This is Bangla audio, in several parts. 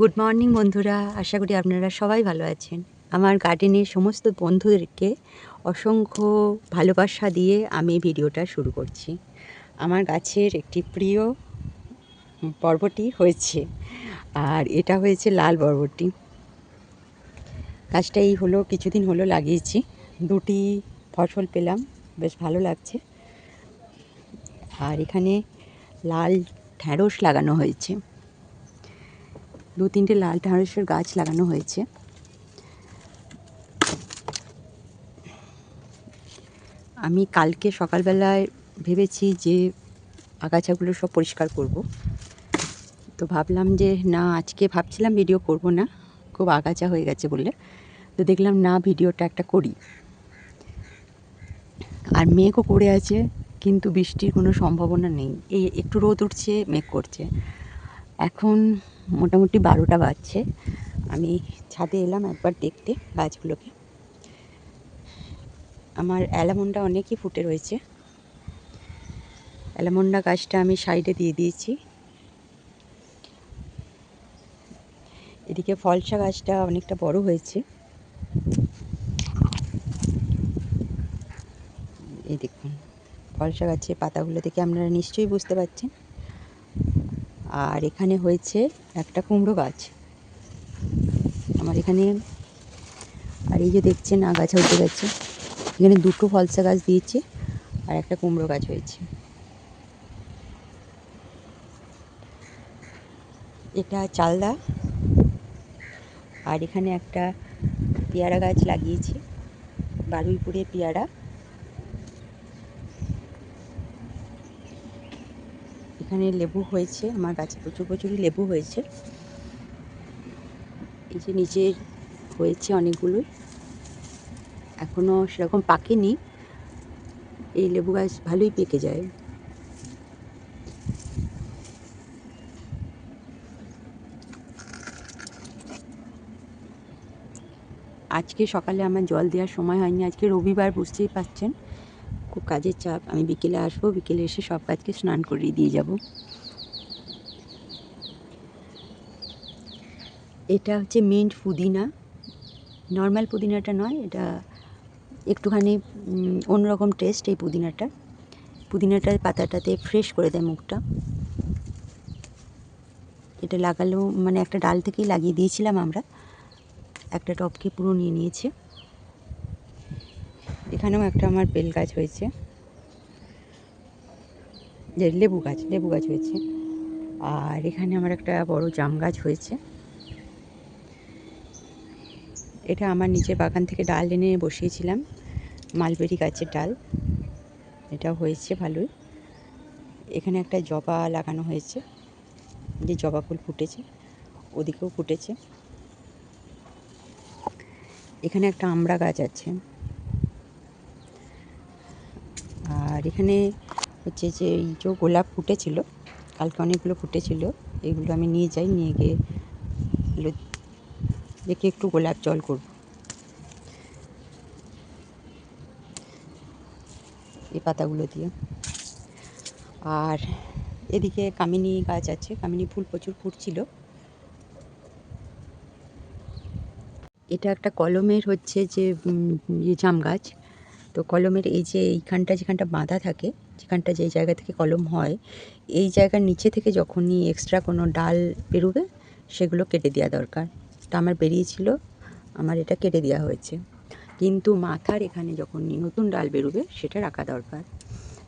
গুড মর্নিং বন্ধুরা। আশা করি আপনারা সবাই ভালো আছেন। আমার গার্ডেনের সমস্ত বন্ধুদেরকে অসংখ্য ভালোবাসা দিয়ে আমি ভিডিওটা শুরু করছি। আমার গাছের একটি প্রিয় পর্বটি হয়েছে, আর এটা হয়েছে লাল বরবটি গাছটা এই হলো, কিছুদিন হলো লাগিয়েছি। দুটি ফসল পেলাম, বেশ ভালো লাগছে। আর এখানে লাল ঢ্যাঁড়স লাগানো হয়েছে। দু তিনটে লাল ঢ্যাঁড়সের গাছ লাগানো হয়েছে। আমি কালকে সকালবেলায় ভেবেছি যে আগাছাগুলো সব পরিষ্কার করব। তো ভাবলাম যে, না, আজকে ভাবছিলাম ভিডিও করব না, খুব আগাছা হয়ে গেছে বলে। তো দেখলাম, না ভিডিওটা একটা করি। আর মেঘও করে আছে, কিন্তু বৃষ্টির কোনো সম্ভাবনা নেই। এই একটু রোদ উঠছে, মেঘ করছে। এখন মোটামুটি বারোটা বাজছে। আমি ছাদে এলাম একবার দেখতে গাছগুলোকে। আমার অ্যালামন্ডা অনেকই ফুটে রয়েছে। অ্যালামন্ডা গাছটা আমি সাইডে দিয়ে দিয়েছি। এদিকে ফলসা গাছটা অনেকটা বড় হয়েছে। এই দেখুন, ফলসা গাছের পাতাগুলো দেখে আপনারা নিশ্চয়ই বুঝতে পারছেন। আর এখানে হয়েছে একটা কুমড়ো গাছ। আমার এখানে আর এই যে দেখছেন আগাছা উঠে গেছে। এখানে দুটো ফলসা গাছ দিয়েছে আর একটা কুমড়ো গাছ হয়েছে। এটা চালদা। আর এখানে একটা পেয়ারা গাছ লাগিয়েছি। বারুইপুরে পেয়ারা। এখানে লেবু হয়েছে, আমার গাছে প্রচুর প্রচুরই লেবু হয়েছে। এই যে নিচে হয়েছে অনেকগুলোই এখনও সেরকম পাকেনি। এই লেবু গাছ ভালোই পেকে যায়। আজকে সকালে আমার জল দেওয়ার সময় হয়নি, আজকে রবিবার, বুঝতেই পারছেন। খুব কাজের চাপ। আমি বিকেলে আসব, বিকেলে এসে সব কাজকে স্নান করিয়ে দিয়ে যাব। এটা হচ্ছে মিন্ট পুদিনা। নর্মাল পুদিনাটা নয়, এটা একটুখানি অন্যরকম টেস্ট এই পুদিনাটা। পুদিনাটার পাতাটাতে ফ্রেশ করে দেয় মুখটা। এটা লাগালেও মানে একটা ডাল থেকেই লাগিয়ে দিয়েছিলাম আমরা। একটা টপকে পুরো নিয়ে নিয়েছে। এখানেও একটা আমার বেল গাছ হয়েছে। যে লেবু গাছ লেবু গাছ হয়েছে। আর এখানে আমার একটা বড় জাম গাছ হয়েছে। এটা আমার নিচের বাগান থেকে ডাল এনে বসিয়েছিলাম। মালবেরি গাছের ডাল। এটা হয়েছে ভালোই। এখানে একটা জবা লাগানো হয়েছে। যে জবা ফুল ফুটেছে, ওদিকেও ফুটেছে। এখানে একটা আমড়া গাছ আছে। আর এখানে হচ্ছে যে এই যে গোলাপ ফুটেছিল, কালকে অনেকগুলো ফুটেছিল, এগুলো আমি নিয়ে যাই, নিয়ে গিয়ে দেখে একটু গোলাপ জল করব। এই পাতাগুলো দিয়ে। আর এদিকে কামিনী গাছ আছে, কামিনী ফুল প্রচুর ফুটছিল। এটা একটা কলমের হচ্ছে যে জাম গাছ। তো কলমের এই যে এইখানটা যেখানটা বাঁধা থাকে, যেখানটা যে জায়গা থেকে কলম হয়, এই জায়গার নিচে থেকে যখনই এক্সট্রা কোনো ডাল বেরোবে, সেগুলো কেটে দেওয়া দরকার। তা আমার বেরিয়েছিল, আমার এটা কেটে দেওয়া হয়েছে। কিন্তু মাথার এখানে যখন নতুন ডাল বেরোবে, সেটা রাখা দরকার।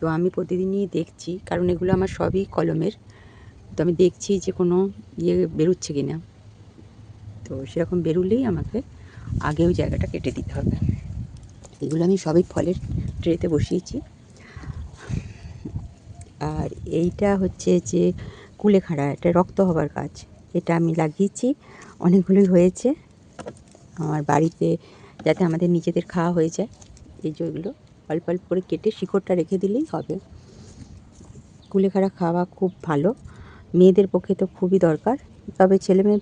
তো আমি প্রতিদিনই দেখছি, কারণ এগুলো আমার সবই কলমের। তো আমি দেখছি যে কোনো ইয়ে বেরোচ্ছে কি না তো সেরকম বেরোলেই আমাকে আগেও জায়গাটা কেটে দিতে হবে। এগুলো আমি সবই ফলের ট্রেতে বসিয়েছি। আর এইটা হচ্ছে যে কুলেখাড়া, এটা রক্ত হবার গাছ এটা আমি লাগিয়েছি, অনেকগুলোই হয়েছে। আমার বাড়িতে যাতে আমাদের নিজেদের খাওয়া হয়ে যায়, এই যে ওইগুলো অল্প অল্প করে কেটে শিকড়টা রেখে দিলেই হবে। কুলেখাড়া খাওয়া খুব ভালো। মেয়েদের পক্ষে তো খুবই দরকার। তবে ছেলে মেয়ে,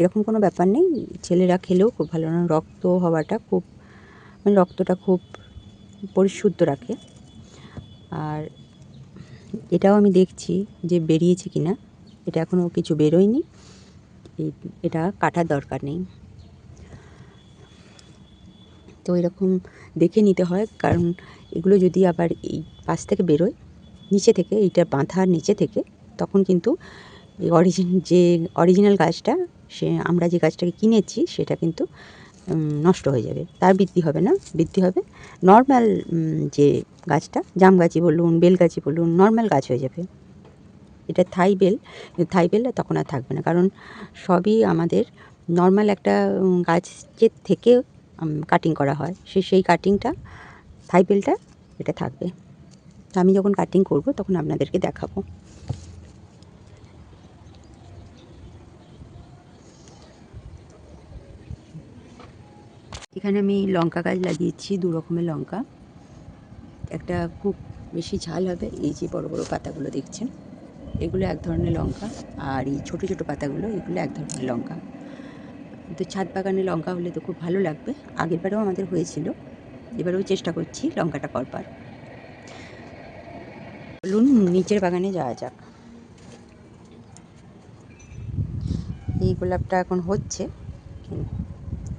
এরকম কোনো ব্যাপার নেই। ছেলেরা খেলেও খুব ভালো। রক্ত হওয়াটা খুব রক্তটা খুব পরিশুদ্ধ রাখে। আর এটাও আমি দেখছি যে বেরিয়েছে কি না এটা এখনও কিছু বেরোয়নি। এটা কাটার দরকার নেই। তো এরকম দেখে নিতে হয়, কারণ এগুলো যদি আবার এই পাশ থেকে বেরোয়, নিচে থেকে, এইটা বাঁধার নিচে থেকে, তখন কিন্তু এই অরিজিন যে অরিজিনাল গাছটা, সে আমরা যে গাছটাকে কিনেছি, সেটা কিন্তু নষ্ট হয়ে যাবে। তার বৃদ্ধি হবে না, বৃদ্ধি হবে। নর্মাল যে গাছটা, জাম গাছই বলুন, বেল গাছই বলুন নর্মাল গাছ হয়ে যাবে। এটা থাই বেল থাই বেল তখন আর থাকবে না। কারণ সবই আমাদের নর্মাল একটা গাছের থেকে কাটিং করা হয়। সে, সেই কাটিংটা থাই বেলটা, এটা থাকবে। আমি যখন কাটিং করব, তখন আপনাদেরকে দেখাবো। এখানে আমি লঙ্কা গাছ লাগিয়েছি, দু রকমের লঙ্কা। একটা খুব বেশি ঝাল হবে, এই যে বড় বড় পাতাগুলো দেখছেন, এগুলো এক ধরনের লঙ্কা, আর এই ছোটো ছোটো পাতাগুলো, এগুলো এক ধরনের লঙ্কা। তো ছাদ বাগানে লঙ্কা হলে তো খুব ভালো লাগবে, আগের বারেও আমাদের হয়েছিল, এবারেও চেষ্টা করছি লঙ্কাটা করবার। বলুন নিচের বাগানে যাওয়া যাক। এই গোলাপটা এখন হচ্ছে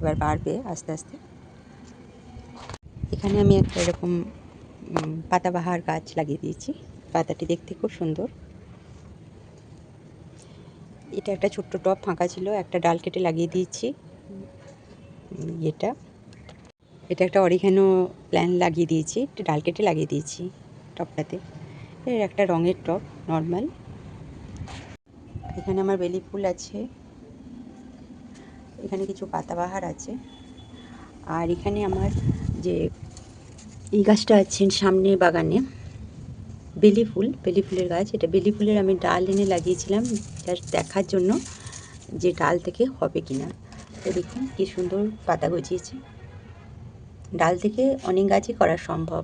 এবার বাড়বে আস্তে আস্তে। এখানে আমি একটা এরকম পাতাবাহার গাছ লাগিয়ে দিয়েছি। পাতাটি দেখতে খুব সুন্দর। এটা একটা ছোট্ট টব ফাঁকা ছিল, একটা ডাল কেটে লাগিয়ে দিয়েছি। এটা। এটা একটা অরিঘানো প্ল্যান লাগিয়ে দিয়েছি, একটা ডাল কেটে লাগিয়ে দিয়েছি টবটাতে। এর একটা রঙের টব, নর্মাল। এখানে আমার বেলি ফুল আছে। এখানে কিছু পাতাবাহার আছে। আর এখানে আমার যে এই গাছটা আছে সামনে বাগানে, বেলি ফুল, বেলি ফুলের গাছ। এটা বেলি ফুলের আমি ডাল এনে লাগিয়েছিলাম জাস্ট দেখার জন্য যে ডাল থেকে হবে কি না তো দেখুন কি সুন্দর পাতা গজিয়েছে। ডাল থেকে অনেক গাছই করা সম্ভব।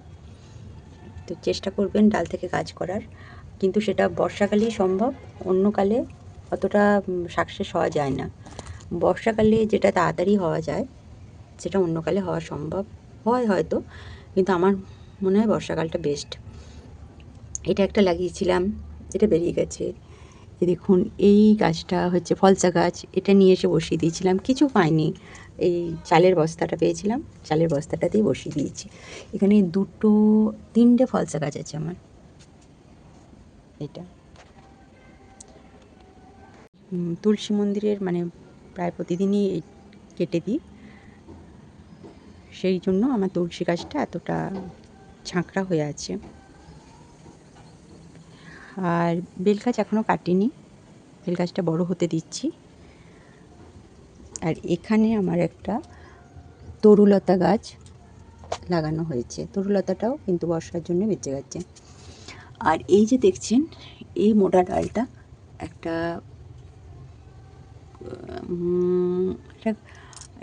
তো চেষ্টা করবেন ডাল থেকে গাছ করার। কিন্তু সেটা বর্ষাকালেই সম্ভব অন্য কালে অতটা সাকসেস হওয়া যায় না। বর্ষাকালে যেটা তাড়াতাড়ি হওয়া যায় সেটা অন্যকালে হওয়া সম্ভব হয় হয়তো, কিন্তু আমার মনে হয় বর্ষাকালটা বেস্ট এটা একটা লাগিয়েছিলাম, এটা বেরিয়ে গেছে। দেখুন, এই গাছটা হচ্ছে ফলসা গাছ, এটা নিয়ে এসে বসিয়ে দিয়েছিলাম, কিছু পাইনি। এই চালের বস্তাটা পেয়েছিলাম, চালের বস্তাটাতেই বসিয়ে দিয়েছি। এখানে দুটো, তিনটে ফলসা গাছ আছে আমার। এটা। তুলসী মন্দিরের মানে প্রতিদিনই কেটে দিই। সেই জন্য আমার তুলসী গাছটা এতটা ঝাঁকড়া হয়ে আছে। আর বেল গাছ এখনও কাটিনি। বেল গাছটা বড় হতে দিচ্ছি। আর এখানে আমার একটা তরুলতা গাছ লাগানো হয়েছে। তরুলতাটাও কিন্তু বর্ষার জন্য বেঁচে গেছে। আর এই যে দেখছেন, এই মোটা ডালটা একটা এটা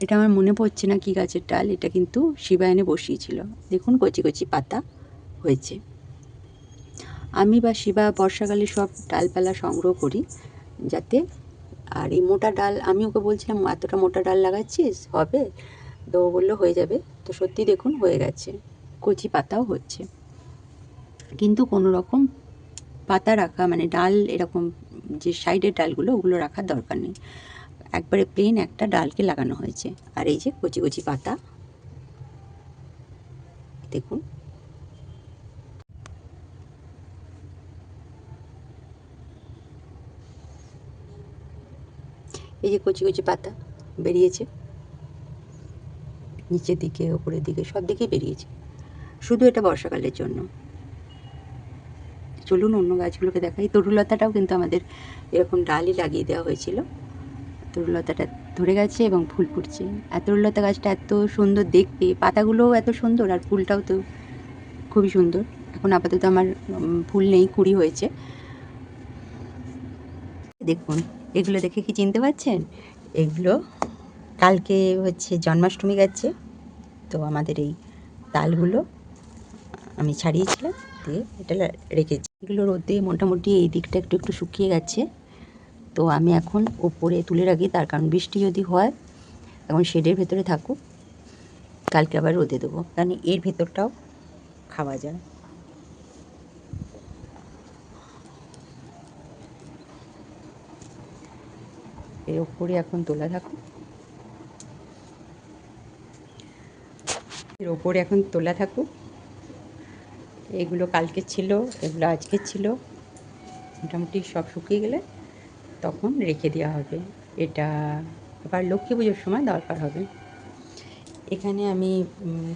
এটা আমার মনে পড়ছে না কি গাছের ডাল, এটা কিন্তু শিবায়নে বসিয়েছিল। দেখুন, কচি কচি পাতা হয়েছে। আমি বা শিবা বর্ষাকালে সব ডালপালা সংগ্রহ করি যাতে, আর এই মোটা ডাল, আমি ওকে বলছিলাম এতটা মোটা ডাল লাগাচ্ছিস? হবে? তো বলল, হয়ে যাবে। তো সত্যি দেখুন, হয়ে গেছে। কচি পাতাও হচ্ছে। কিন্তু কোনো রকম পাতা রাখা মানে ডাল এরকম যে সাইডের ডালগুলো, ওগুলো রাখার দরকার নেই। একবারে প্লেন একটা ডালকে লাগানো হয়েছে। আর এই যে কচি কচি পাতা। দেখুন। এই যে কচি কচি পাতা বেরিয়েছে। নিচের দিকে, ওপরের দিকে, সব দিকেই বেরিয়েছে। শুধু এটা বর্ষাকালের জন্য। চলুন অন্য গাছগুলোকে দেখাই। তরুলতাটাও কিন্তু আমাদের এরকম ডালই লাগিয়ে দেওয়া হয়েছিল। তরুলতাটা ধরে গেছে এবং ফুল ফুটছে। আর তরুলতা গাছটা এত সুন্দর দেখতে, পাতাগুলোও এত সুন্দর আর ফুলটাও তো খুবই সুন্দর। এখন আপাতত আমার ফুল নেই, কুড়ি হয়েছে। দেখুন, এগুলো দেখে কি চিনতে পারছেন? এগুলো কালকে হচ্ছে জন্মাষ্টমী গেছে, তো আমাদের এই তালগুলো আমি ছাড়িয়েছিলাম, দিয়ে এটা রেখেছি। এগুলো রোদে মোটামুটি এই দিকটা একটু একটু শুকিয়ে গেছে। তো আমি এখন ওপরে তুলে রাখি, তার কারণ বৃষ্টি যদি হয়, এখন শেডের ভেতরে থাকুক, কালকে আবার রোদে দেবো। কারণ এর ভেতরটাও খাওয়া যায়। এর ওপরে এখন তোলা থাকুক। এর ওপরে এখন তোলা থাকুক। এগুলো কালকে ছিল, এগুলো আজকে ছিল। মোটামুটি সব শুকিয়ে গেলে তখন রেখে দেওয়া হবে। এটা আবার লক্ষ্মী পুজোর সময় দরকার হবে। এখানে আমি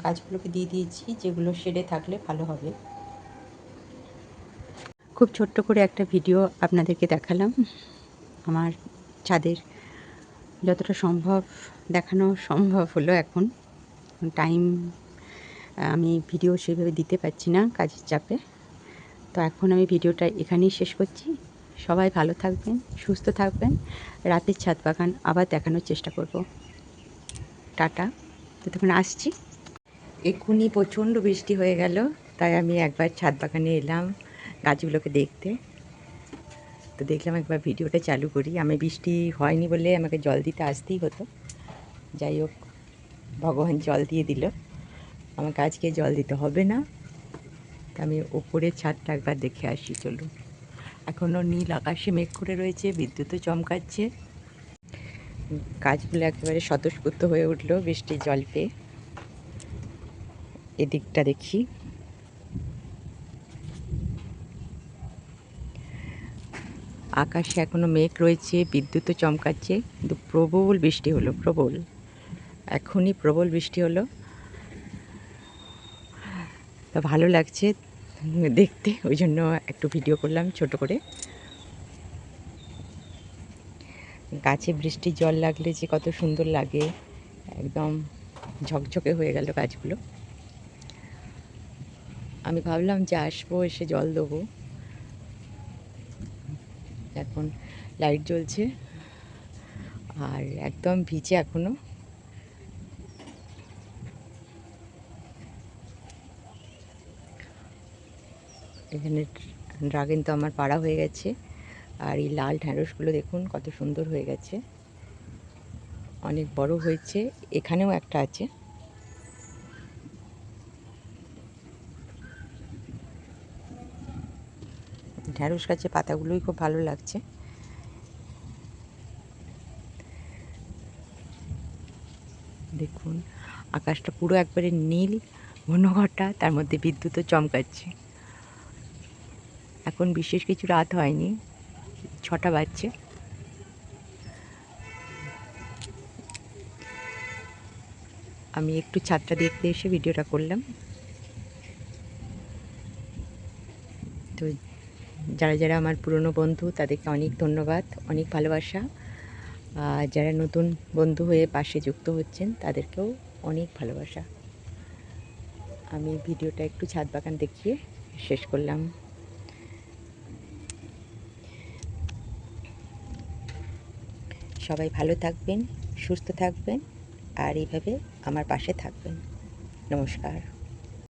গাছগুলোকে দিয়ে দিয়েছি, যেগুলো শেডে থাকলে ভালো হবে। খুব ছোট্ট করে একটা ভিডিও আপনাদেরকে দেখালাম। আমার ছাদের যতটা সম্ভব দেখানো সম্ভব হলো এখন। টাইম, আমি ভিডিও সেভাবে দিতে পারছি না কাজের চাপে। তো এখন আমি ভিডিওটা এখানেই শেষ করছি। সবাই ভালো থাকবেন, সুস্থ থাকবেন। রাতের ছাদ বাগান আবার দেখানোর চেষ্টা করব। টাটা। ততক্ষণ আসছি। এক্ষুনি প্রচণ্ড বৃষ্টি হয়ে গেল, তাই আমি একবার ছাদ বাগানে এলাম গাছগুলোকে দেখতে। তো দেখলাম একবার ভিডিওটা চালু করি। আমি বৃষ্টি হয়নি বলে আমাকে জল দিতে আসতেই হতো। যাই হোক, ভগবান জল দিয়ে দিল। আমাকে আজকে জল দিতে হবে না। তা আমি ওপরের ছাদটা একবার দেখে আসি, চলুন। এখনও নীল আকাশে মেঘ করে রয়েছে, বিদ্যুৎও চমকাচ্ছে। গাছগুলো একেবারে স্বতঃস্ফূর্ত হয়ে উঠল বৃষ্টির জল পেয়ে এদিকটা দেখি। আকাশে এখনও মেঘ রয়েছে, বিদ্যুৎও চমকাচ্ছে, কিন্তু প্রবল বৃষ্টি হলো, প্রবল। এখনই প্রবল বৃষ্টি হলো। তা ভালো লাগছে। দেখতে, ওই জন্য একটু ভিডিও করলাম ছোট করে। গাছে বৃষ্টির জল লাগলে যে কত সুন্দর লাগে, একদম ঝকঝকে হয়ে গেল গাছগুলো। আমি ভাবলাম যে আসব, এসে জল দেবো। এখন লাইট জ্বলছে, আর একদম ভিজে এখনও। এখানে ড্রাগন তো আমার পাড়া হয়ে গেছে। আর এই লাল ঢ্যাঁড়সগুলো দেখুন, কত সুন্দর হয়ে গেছে। অনেক বড় হয়েছে, এখানেও একটা আছে। ঢ্যাঁড়স গাছের পাতাগুলোই খুব ভালো লাগছে। দেখুন, আকাশটা পুরো একবারে নীল ঘন ঘটা তার মধ্যে বিদ্যুৎও চমকাচ্ছে। এখন বিশেষ কিছু রাত হয়নি। ছটা বাজছে। আমি একটু ছাদটা দেখতে এসে ভিডিওটা করলাম। তো যারা যারা আমার পুরনো বন্ধু, তাদেরকে অনেক ধন্যবাদ, অনেক ভালোবাসা। আর যারা নতুন বন্ধু হয়ে পাশে যুক্ত হচ্ছেন, তাদেরকেও অনেক ভালোবাসা। আমি ভিডিওটা একটু ছাদ বাগান দেখিয়ে শেষ করলাম। সবাই ভালো থাকবেন সুস্থ থাকবেন আর এইভাবে আমার পাশে থাকবেন। নমস্কার।